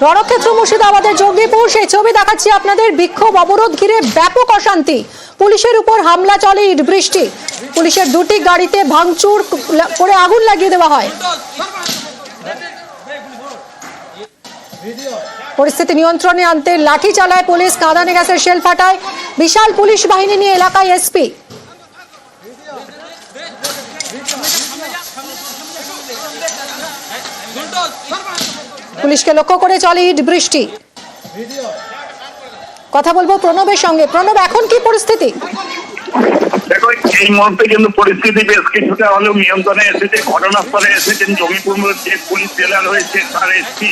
রণক্ষেত্র মুর্শিদাবাদের জঙ্গিপুর সেই ছবি দেখাচ্ছি আপনাদের বিক্ষোভ অবরোধ ঘিরে ব্যাপক অশান্তি পুলিশের উপর হামলা চলে ইট বৃষ্টি পুলিশের দুটি গাড়িতে ভাঙচুর করে আগুন লাগিয়ে দেওয়া হয় পরিস্থিতি নিয়ন্ত্রণে আনতে লাঠি চালায় পুলিশ কাঁদানে গ্যাসের শেল ফাটায় বিশাল পুলিশ বাহিনী নিয়ে এলাকায় এসপি পুলিশকে লক্ষ্য করে চলে ইট বৃষ্টি। কথা বলব প্রণবের সঙ্গে। প্রণব এখন কি পরিস্থিতি? এই মুহূর্তে কিন্তু পরিস্থিতি বেশ কিছুটা হলেও নিয়ন্ত্রণে এসেছে, ঘটনাস্থলে এসেছেন জমিপুর যে পুলিশ জেলা রয়েছে তার এসপি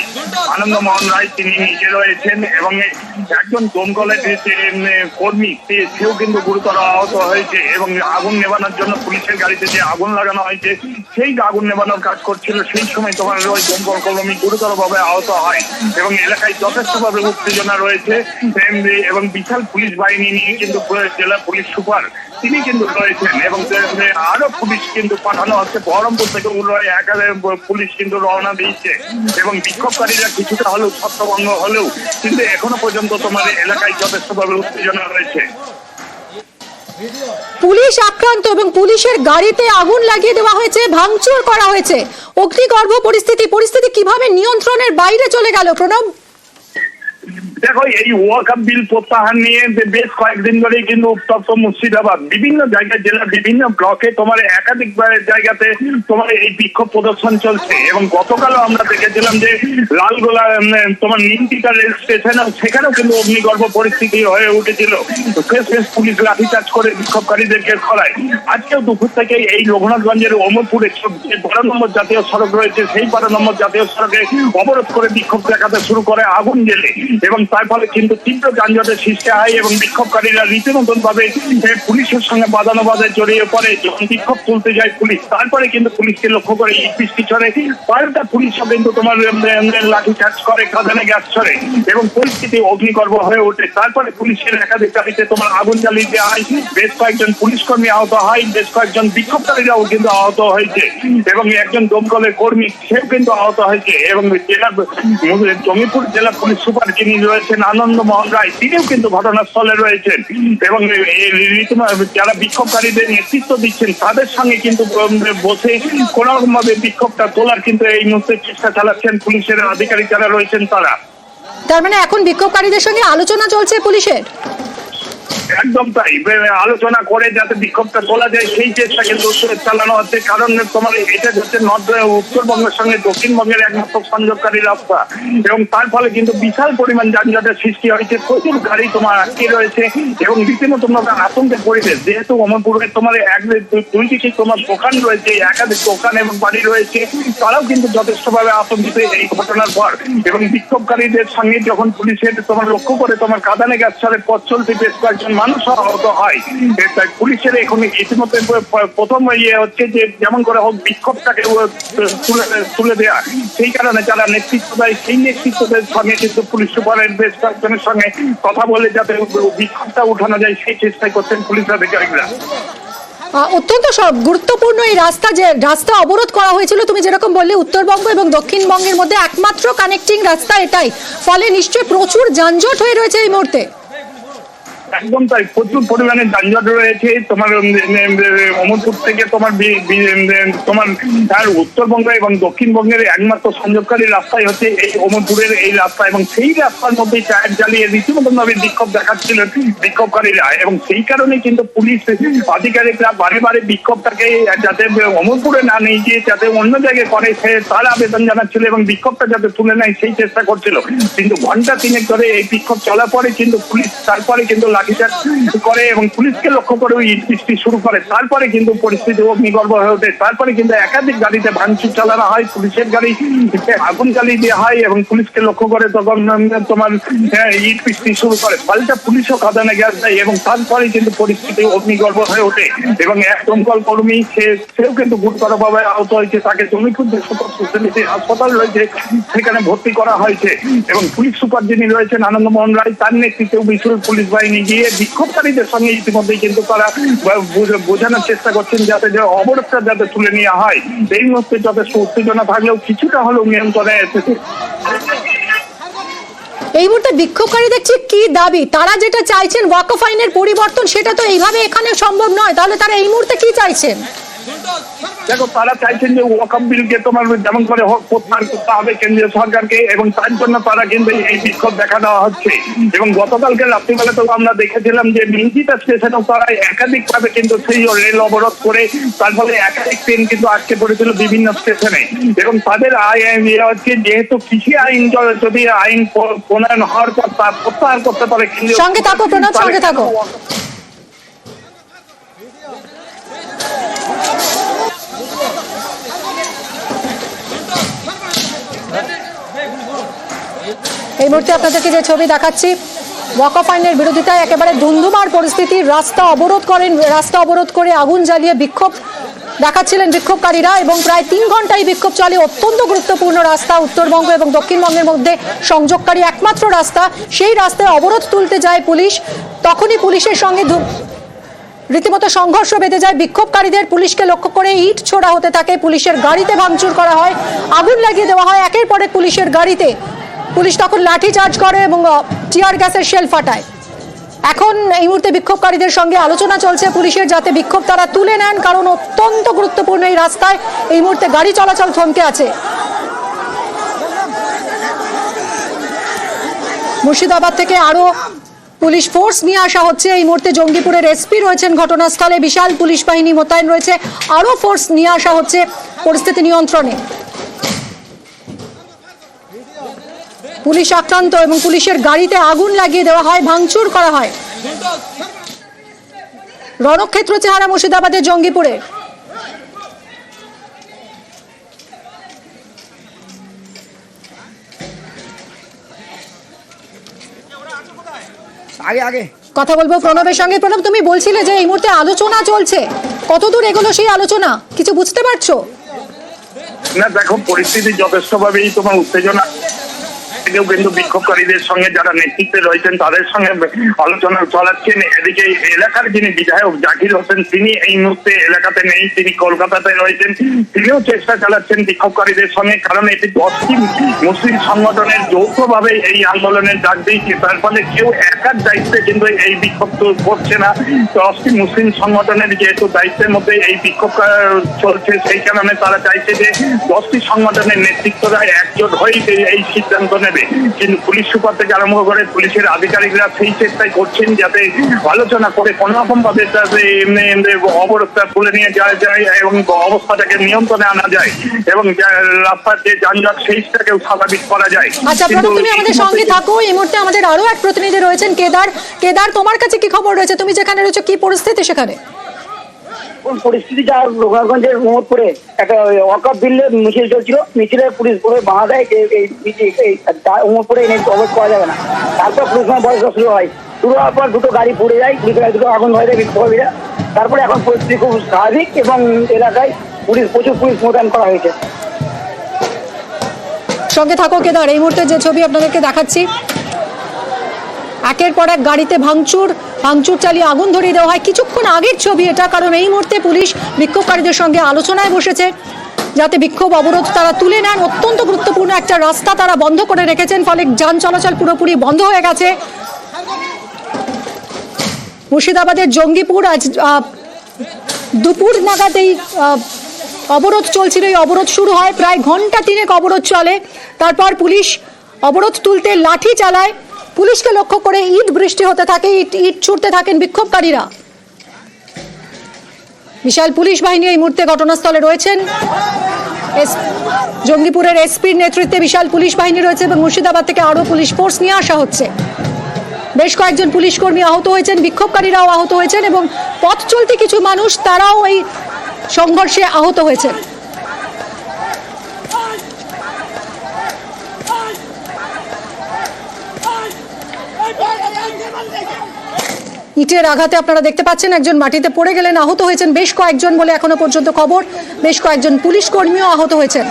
আনন্দমোহন রায়, তিনি নিজে রয়েছেন এবং একজন দমকলের যে কর্মী সেও কিন্তু গুরুতর আহত হয়েছে এবং আগুন নেবানোর জন্য পুলিশের গাড়িতে যে আগুন লাগানো হয়েছে, সেই আগুন নেবানোর কাজ করছিল। সেই সময় তোমার ওই দমকল কর্মী গুরুতরভাবে আহত হয় এবং এলাকায় যথেষ্টভাবে উত্তেজনা রয়েছে এবং বিশাল পুলিশ বাহিনী নিয়ে কিন্তু জেলা পুলিশ সুপার তিনি কিন্তু রয়েছেন এবং আরও পুলিশ কিন্তু পাঠানো হচ্ছে। বহরমপুর থেকে উল্টো একাধারে পুলিশ কিন্তু রওনা দিয়েছে এবং বিক্ষোভকারীরা কিছুটা হলেও ছত্রভঙ্গ হলেও কিন্তু এখনও পর্যন্ত তোমার এলাকায় যথেষ্টভাবে উত্তেজনা রয়েছে। পুলিশ আক্রান্ত এবং পুলিশের গাড়িতে আগুন লাগিয়ে দেওয়া হয়েছে, ভাঙচুর করা হয়েছে। অগ্নিগর্ভ পরিস্থিতি পরিস্থিতি কীভাবে নিয়ন্ত্রণের বাইরে চলে গেল? প্রণব? দেখো, এই ওয়াকাপ বিল প্রত্যাহার নিয়ে বেশ কয়েকদিন ধরেই কিন্তু উত্তপ্ত মুর্শিদাবাদ। বিভিন্ন জায়গায়, জেলার বিভিন্ন ব্লকে তোমার একাধিক জায়গাতে তোমার এই বিক্ষোভ প্রদর্শন চলছে এবং গতকালও আমরা দেখেছিলাম যে লালগোলা তোমার নিমতিকা রেল স্টেশন সেখানেও কিন্তু অগ্নিগর্ভ পরিস্থিতি হয়ে উঠেছিল। শেষ শেষ পুলিশ লাঠিচার্জ করে বিক্ষোভকারীদেরকে খলায় আজকেও দুপুর থেকে এই রঘুনাথগঞ্জের অমরপুরে যে বারো নম্বর জাতীয় সড়ক রয়েছে, সেই বারো নম্বর জাতীয় সড়কে অবরোধ করে বিক্ষোভ দেখাতে শুরু করে আগুন জেলে এবং তার ফলে কিন্তু তীব্র যানজটের সৃষ্টি হয় এবং বিক্ষোভকারীরা রীতিমতন ভাবে পুলিশের সঙ্গে বাদানো বাদে জড়িয়ে পড়ে, যখন বিক্ষোভ তুলতে যায় পুলিশ। তারপরে কিন্তু পুলিশকে লক্ষ্য করে বৃষ্টি ছড়ে পাল্টা পুলিশও কিন্তু তোমার লাঠি চার্জ করে কাঁদানে গ্যাস ছড়ে এবং পরিস্থিতি অগ্নিগর্ভ হয়ে ওঠে। তারপরে পুলিশের একাধিক গাড়িতে তোমার আগুন জ্বালিয়ে দেওয়া হয়। বেশ কয়েকজন পুলিশ কর্মী আহত হয়, বেশ কয়েকজন বিক্ষোভকারীরাও কিন্তু আহত হয়েছে এবং একজন দমকলের কর্মী সেও কিন্তু আহত হয়েছে এবং জেলা জমিপুর জেলা পুলিশ সুপার যিনি রয়েছেন আনন্দ মোহন রায়। তিনিও কিন্তু ঘটনাস্থলে রয়েছেন। এবং যারা বিক্ষোভকারীদের নেতৃত্ব দিচ্ছেন, তাদের সঙ্গে কিন্তু বসে কোন রকমভাবে বিক্ষোভটা তোলার কিন্তু এই মুহূর্তে চেষ্টা চালাচ্ছেন পুলিশের আধিকারিক যারা রয়েছেন তারা। তার মানে এখন বিক্ষোভকারীদের সঙ্গে আলোচনা চলছে পুলিশের? একদম তাই। আলোচনা করে যাতে বিক্ষোভটা তোলা যায়, সেই চেষ্টা কিন্তু চালানো হচ্ছে। কারণ তোমার এটা হচ্ছে নর্থ উত্তরবঙ্গের সঙ্গে দক্ষিণবঙ্গের একমাত্র সংযোগকারী রাস্তা। এবং তার ফলে কিন্তু বিশাল পরিমাণ যানজটের সৃষ্টি হয়েছে। প্রচুর গাড়ি তোমার আটকে রয়েছে এবং রীতিমতো তোমার আতঙ্কের পরিবেশ। যেহেতু অমরপুরে তোমার এক দুই- দুই দিকে তোমার দোকান রয়েছে, একাধিক দোকান এবং বাড়ি রয়েছে, তারাও কিন্তু যথেষ্টভাবে আতঙ্কিত এই ঘটনার পর। এবং বিক্ষোভকারীদের সঙ্গে যখন পুলিশের তোমার লক্ষ্য করে তোমার কাঁদানে গ্যাস ছাড়ে পথ চলতে বেশ কয়েকজন মানুষ আহত হয়। তাই পুলিশের এখন ইতিমধ্যে প্রথম ইয়ে হচ্ছে যে, যেমন করে হোক বিক্ষোভটাকে তুলে তুলে দেওয়া সেই কারণে যারা নেতৃত্ব দেয়, সেই নেতৃত্বদের সঙ্গে কিন্তু পুলিশ সুপারের বেশ কয়েকজনের সঙ্গে কথা বলে যাতে বিক্ষোভটা উঠানো যায়, সেই চেষ্টাই করছেন পুলিশ আধিকারিকরা। অত্যন্ত সব- গুরুত্বপূর্ণ এই রাস্তা যে, রাস্তা অবরোধ করা হয়েছিল, তুমি যেরকম বললে, উত্তরবঙ্গ এবং দক্ষিণবঙ্গের মধ্যে একমাত্র কানেক্টিং রাস্তা এটাই। ফলে নিশ্চয়ই প্রচুর যানজট হয়ে রয়েছে এই মুহূর্তে। একদম তাই, প্রচুর পরিমাণে যানজট রয়েছে। তোমার অমরপুর থেকে তোমার তোমার তার উত্তরবঙ্গ এবং দক্ষিণবঙ্গের একমাত্র সংযোগকারী রাস্তাই হচ্ছে এই অমরপুরের এই রাস্তা এবং সেই রাস্তার মধ্যে টায়ার জ্বালিয়ে রীতিমতন ভাবে বিক্ষোভ দেখাচ্ছিলেন বিক্ষোভকারীরা এবং সেই কারণে কিন্তু পুলিশ আধিকারিকরা বারে বারে বিক্ষোভটাকে যাতে অমরপুরে না নিয়ে গিয়ে যাতে অন্য জায়গায় করে, সে তার আবেদন জানাচ্ছিল এবং বিক্ষোভটা যাতে তুলে নেয় সেই চেষ্টা করছিল। কিন্তু ঘণ্টা তিনেক ধরে এই বিক্ষোভ চলার পরে কিন্তু পুলিশ, তারপরে কিন্তু লাঠিচার্জ করে এবং পুলিশকে লক্ষ্য করে ওই ইট শুরু করে। তারপরে কিন্তু পরিস্থিতি অগ্নিগর্ভ হয়ে ওঠে। তারপরে কিন্তু একাধিক গাড়িতে ভাঙচুর চালানো হয়, পুলিশের গাড়ি আগুন জ্বালিয়ে দেওয়া হয় এবং পুলিশকে লক্ষ্য করে তখন তোমার ইট বৃষ্টি শুরু করে। পাল্টা পুলিশও খাদানে গ্যাস দেয় এবং তারপরে কিন্তু পরিস্থিতি অগ্নিগর্ভ হয়ে ওঠে। এবং এক দমকল কর্মী, সে, সেও কিন্তু গুরুতরভাবে আহত হয়েছে। তাকে জমিপুর স্পেশালিটি হাসপাতাল রয়েছে, সেখানে ভর্তি করা হয়েছে। এবং পুলিশ সুপার যিনি রয়েছেন আনন্দমোহন রায়, তার নেতৃত্বে বিশাল পুলিশ বাহিনী গিয়ে বিক্ষোভকারীদের সঙ্গে ইতিমধ্যেই কিন্তু তারা বোঝ- বোঝানোর চেষ্টা করছেন যাতে যে অবরোধটা যাতে তুলে নেওয়া হয়। এই মুহূর্তে যথেষ্ট উত্তেজনা থাকলেও কিছুটা হলেও নিয়ন্ত্রণে এসেছে। এই মুহূর্তে বিক্ষোভকারী দেখছি কি দাবি? তারা যেটা চাইছেন ওয়াকফ আইনের পরিবর্তন, সেটা তো এইভাবে এখানে সম্ভব নয়। তাহলে তারা এই মুহূর্তে কি চাইছেন? দেখো তারা চাইছেন যে ওয়াকাম বিলকে তোমার যেমন করে হোক প্রত্যাহার করতে হবে কেন্দ্রীয় সরকারকে এবং তার জন্য তারা কিন্তু এই বিক্ষোভ দেখা দেওয়া হচ্ছে এবং গতকালকে রাত্রিবেলা তো আমরা দেখেছিলাম যে মিঞ্চিতা স্টেশনেও তারা একাধিক ভাবে কিন্তু সেই রেল অবরোধ করে তার ফলে একাধিক ট্রেন কিন্তু আটকে পড়েছিল বিভিন্ন স্টেশনে এবং তাদের আয় ইয়ে হচ্ছে যেহেতু কৃষি আইন যদি আইন প্রণয়ন হওয়ার পর তা প্রত্যাহার করতে পারে সঙ্গে থাকো, প্রণব, সঙ্গে থাকো। এই মুহূর্তে আপনাদেরকে যে ছবি দেখাচ্ছি ওয়াকফ আইনের বিরোধিতায় একেবারে ধুন্ধুমার পরিস্থিতি, রাস্তা অবরোধ করেন, রাস্তা অবরোধ করে আগুন জ্বালিয়ে বিক্ষোভ দেখাচ্ছিলেন বিক্ষোভকারীরা এবং প্রায় তিন ঘণ্টা এই বিক্ষোভ চলে অত্যন্ত গুরুত্বপূর্ণ রাস্তা উত্তরবঙ্গ এবং দক্ষিণবঙ্গের মধ্যে সংযোগকারী একমাত্র রাস্তা। সেই রাস্তায় অবরোধ তুলতে যায় পুলিশ। তখনই পুলিশের সঙ্গে রীতিমতো সংঘর্ষ বেঁধে যায়। বিক্ষোভকারীদের পুলিশকে লক্ষ্য করে ইট ছোড়া হতে থাকে। পুলিশের গাড়িতে ভাঙচুর করা হয়। আগুন লাগিয়ে দেওয়া হয়। একের পরে পুলিশের গাড়িতে পুলিশ তখন লাঠি চার্জ করে এবং টিয়ার গ্যাসের শেল ফাটায়। এখন এই মুহূর্তে বিক্ষোভকারীদের সঙ্গে আলোচনা চলছে পুলিশের, যাতে বিক্ষোভ তারা তুলে নেন, কারণ অত্যন্ত গুরুত্বপূর্ণ এই রাস্তায় এই মুহূর্তে গাড়ি চলাচল থমকে আছে। মুর্শিদাবাদ থেকে আরও পুলিশ ফোর্স নিয়ে আসা হচ্ছে। এই মুহূর্তে জঙ্গিপুরের এসপি রয়েছেন ঘটনাস্থলে। বিশাল পুলিশ বাহিনী মোতায়েন রয়েছে। আরও ফোর্স নিয়ে আসা হচ্ছে পরিস্থিতি নিয়ন্ত্রণে। পুলিশ আক্রান্ত এবং পুলিশের গাড়িতে আগুন লাগিয়ে দেওয়া হয় ভাঙচুর করা হয়। রণক্ষেত্র চেহারা মুর্শিদাবাদের জঙ্গিপুরে। আগে আগে। কথা বলব প্রণবের সঙ্গে। প্রণব তুমি বলছিলে যে এই মুহূর্তে আলোচনা চলছে। কতদূর এগুলো সেই আলোচনা? কিছু বুঝতে পারছ? না দেখো পরিস্থিতি যথেষ্টভাবেই তোমার উত্তেজনা থেকেও কিন্তু বিক্ষোভকারীদের সঙ্গে যারা নেতৃত্বে রয়েছেন, তাদের সঙ্গে আলোচনা চালাচ্ছেন। এদিকে এলাকার যিনি বিধায়ক জাকির হোসেন, তিনি এই মুহূর্তে এলাকাতে নেই, তিনি কলকাতাতে রয়েছেন। তিনিও চেষ্টা চালাচ্ছেন বিক্ষোভকারীদের সঙ্গে, কারণ এটি দশটি মুসলিম সংগঠনের যৌথভাবে এই আন্দোলনের ডাক দিয়েছে। তার ফলে কেউ একার দায়িত্বে কিন্তু এই বিক্ষোভ করছে না। দশটি মুসলিম সংগঠনের যেহেতু দায়িত্বের মধ্যে এই বিক্ষোভ চলছে, সেই কারণে তারা চাইছে যে দশটি সংগঠনের নেতৃত্বরা একজোট হয়ে এই সিদ্ধান্ত নেবে। কিন্তু পুলিশ সুপার থেকে আরম্ভ করে পুলিশের আধিকারিকরা সেই চেষ্টাই করছেন যাতে আলোচনা করে কোনো রকম ভাবে অবরোধটা তুলে নিয়ে যাওয়া যায় এবং অবস্থাটাকে নিয়ন্ত্রণে আনা যায় এবং রাস্তার যে যানজট সেইটাকেও স্বাভাবিক করা যায়। আচ্ছা তুমি আমাদের সঙ্গে থাকো। এই মুহূর্তে আমাদের আরও এক প্রতিনিধি রয়েছেন কেদার। কেদার তোমার কাছে কি খবর রয়েছে? তুমি যেখানে রয়েছে কি পরিস্থিতি সেখানে? পরিস্থিতি যা রঘুনাথগঞ্জের মোহাম্মদপুরে একটা ওয়াকআপ বিলের মিছিল চলছিল। মিছিলে পুলিশ পুরো বাধা দেয় যে এই মোহাম্মদপুরে এনে অবরোধ করা যাবে না। তারপর পুলিশ বয়স শুরু হয়। শুরু হওয়ার পর দুটো গাড়ি পুড়ে যায় পুলিশ গাড়ি, দুটো আগুন ধরে দেয় বিক্ষোভীরা তারপরে এখন পরিস্থিতি খুব স্বাভাবিক এবং এলাকায় পুলিশ, প্রচুর পুলিশ মোতায়েন করা হয়েছে। সঙ্গে থাকো কেদার এই মুহূর্তে যে ছবি আপনাদেরকে দেখাচ্ছি একের পর এক গাড়িতে ভাঙচুর ভাঙচুর চালিয়ে আগুন ধরিয়ে দেওয়া হয়। কিছুক্ষণ আগের ছবি এটা, কারণ এই মুহূর্তে পুলিশ বিক্ষোভকারীদের সঙ্গে আলোচনায় বসেছে। যাতে বিক্ষোভ অবরোধ তারা তুলে নেন, অত্যন্ত গুরুত্বপূর্ণ একটা রাস্তা তারা বন্ধ করে রেখেছেন, ফলে যান চলাচল পুরোপুরি বন্ধ হয়ে গেছে। মুর্শিদাবাদের জঙ্গিপুর আজ দুপুর নাগাদ এই অবরোধ চলছিল, এই অবরোধ শুরু হয়। প্রায় ঘণ্টা তিনেক অবরোধ চলে। তারপর পুলিশ অবরোধ তুলতে লাঠি চালায়। পুলিশকে লক্ষ্য করে ইট বৃষ্টি হতে থাকে, ইট ইট ছুটতে থাকেন বিক্ষোভকারীরা। বিশাল পুলিশ বাহিনী এই মুহূর্তে ঘটনাস্থলে রয়েছেন। জঙ্গিপুরের এসপির নেতৃত্বে বিশাল পুলিশ বাহিনী রয়েছে এবং মুর্শিদাবাদ থেকে আরও পুলিশ ফোর্স নিয়ে আসা হচ্ছে। বেশ কয়েকজন পুলিশ কর্মী আহত হয়েছেন, বিক্ষোভকারীরাও আহত হয়েছেন এবং পথ চলতে কিছু মানুষ, তারাও এই সংঘর্ষে আহত হয়েছেন। ইটের আঘাতে আপনারা দেখতে পাচ্ছেন, একজন মাটিতে পড়ে গেলেন, আহত হয়েছেন বেশ কয়েকজন বলে এখনও পর্যন্ত খবর। বেশ কয়েকজন পুলিশ কর্মীও আহত হয়েছেন।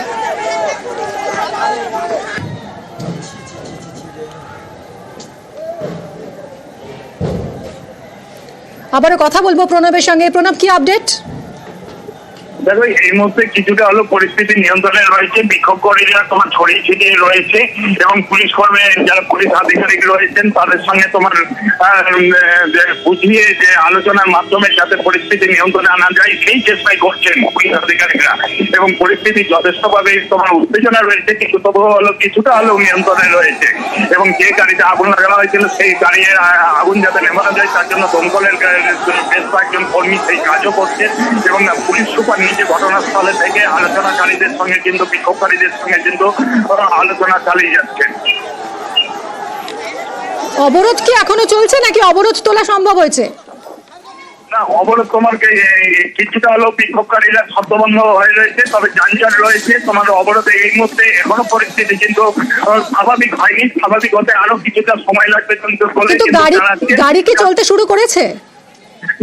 আবারও কথা বলব প্রণবের সঙ্গে। প্রণব, কি আপডেট দেখো, এই মুহূর্তে কিছুটা হলো পরিস্থিতি নিয়ন্ত্রণে রয়েছে, বিক্ষোভকারীরা তোমার ছড়িয়ে ছিটিয়ে রয়েছে, এবং পুলিশ কর্মী যারা পুলিশ আধিকারিক রয়েছেন, তাদের সঙ্গে তোমার বুঝিয়ে যে আলোচনার মাধ্যমে যাতে পরিস্থিতি নিয়ন্ত্রণে আনা যায়, সেই চেষ্টাই করছেন পুলিশ আধিকারিকরা। এবং পরিস্থিতি যথেষ্টভাবে তোমার উত্তেজনা রয়েছে কিন্তু তবুও হলো কিছুটা হলেও নিয়ন্ত্রণে রয়েছে। এবং যে গাড়িতে আগুন লাগানো হয়েছিল, সেই গাড়ির আগুন যাতে নেমানো যায়, তার জন্য দমকলের বেশ কয়েকজন কর্মী সেই কাজও করছেন, এবং পুলিশ সুপার নিজে ঘটনাস্থলে থেকে আলোচনাকারীদের সঙ্গে কিন্তু বিক্ষোভকারীদের সঙ্গে কিন্তু আলোচনা চালিয়ে যাচ্ছেন অবরোধ কি এখনও চলছে নাকি অবরোধ তোলা সম্ভব হয়েছে? না অবরোধ তোমার কিছুটা হলো বিক্ষোভকারীরা শব্দবন্ধ হয়ে রয়েছে তবে যানজট রয়েছে। তোমার অবরোধে এই মুহূর্তে এখনও পরিস্থিতি কিন্তু স্বাভাবিক হয়নি। স্বাভাবিক হতে আরও কিছুটা সময় লাগবে কিন্তু। গাড়ি কি চলতে শুরু করেছে?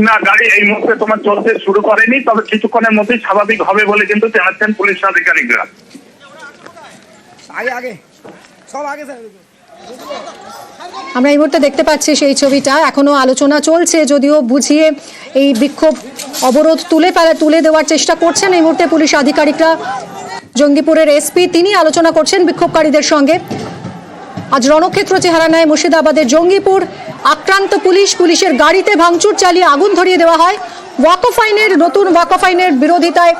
না গাড়ি এই মুহূর্তে তোমার চলতে শুরু করেনি তবে কিছুক্ষণের মধ্যেই স্বাভাবিক হবে বলে কিন্তু জানাচ্ছেন পুলিশ আধিকারিকরা। আমরা এই মুহূর্তে দেখতে পাচ্ছি সেই ছবিটা। এখনও আলোচনা চলছে যদিও বুঝিয়ে এই বিক্ষোভ অবরোধ তুলে ফেলা তুলে দেওয়ার চেষ্টা করছেন এই মুহূর্তে পুলিশ আধিকারিকরা। জঙ্গিপুরের এসপি তিনি আলোচনা করছেন বিক্ষোভকারীদের সঙ্গে। আজ রণক্ষেত্র চেহারা নেয় মুর্শিদাবাদের জঙ্গিপুর। আক্রান্ত পুলিশ পুলিশের গাড়িতে ভাঙচুর চালিয়ে আগুন ধরিয়ে দেওয়া হয়। ওয়াকফ আইনের, নতুন ওয়াকফ আইনের বিরোধিতায়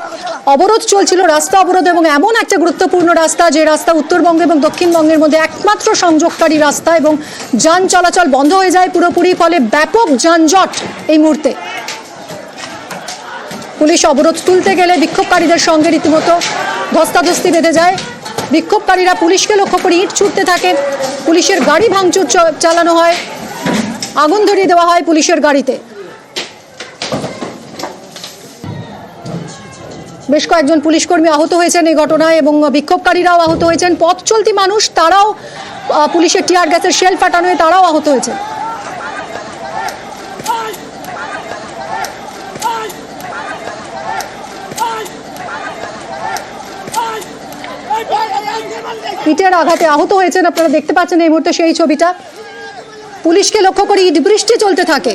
অবরোধ চলছিল রাস্তা অবরোধ এবং এমন একটা গুরুত্বপূর্ণ রাস্তা, যে রাস্তা উত্তরবঙ্গ এবং দক্ষিণবঙ্গের মধ্যে একমাত্র সংযোগকারী রাস্তা এবং যান চলাচল বন্ধ হয়ে যায় পুরোপুরি, ফলে ব্যাপক যানজট এই মুহূর্তে। পুলিশ অবরোধ তুলতে গেলে বিক্ষোভকারীদের সঙ্গে রীতিমতো ধস্তাধস্তি বেঁধে যায়। বিক্ষোভকারীরা পুলিশকে লক্ষ্য করে ইট ছুটতে থাকে। পুলিশের গাড়ি ভাঙচুর চালানো হয়। আগুন ধরিয়ে দেওয়া হয় পুলিশের গাড়িতে। বেশ কয়েকজন পুলিশ কর্মী আহত হয়েছেন এই ঘটনায় এবং বিক্ষোভকারীরাও আহত হয়েছেন। পথ চলতি মানুষ, তারাও পুলিশের টিয়ার গ্যাসের শেল ফাটানো হয়ে তারাও আহত হয়েছে ইটের আঘাতে আহত হয়েছেন, আপনারা দেখতে পাচ্ছেন এই মুহূর্তে সেই ছবিটা। পুলিশকে লক্ষ্য করে ইট বৃষ্টি চলতে থাকে।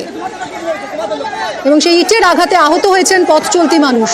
এবং সেই ইটের আঘাতে আহত হয়েছেন পথ চলতি মানুষ।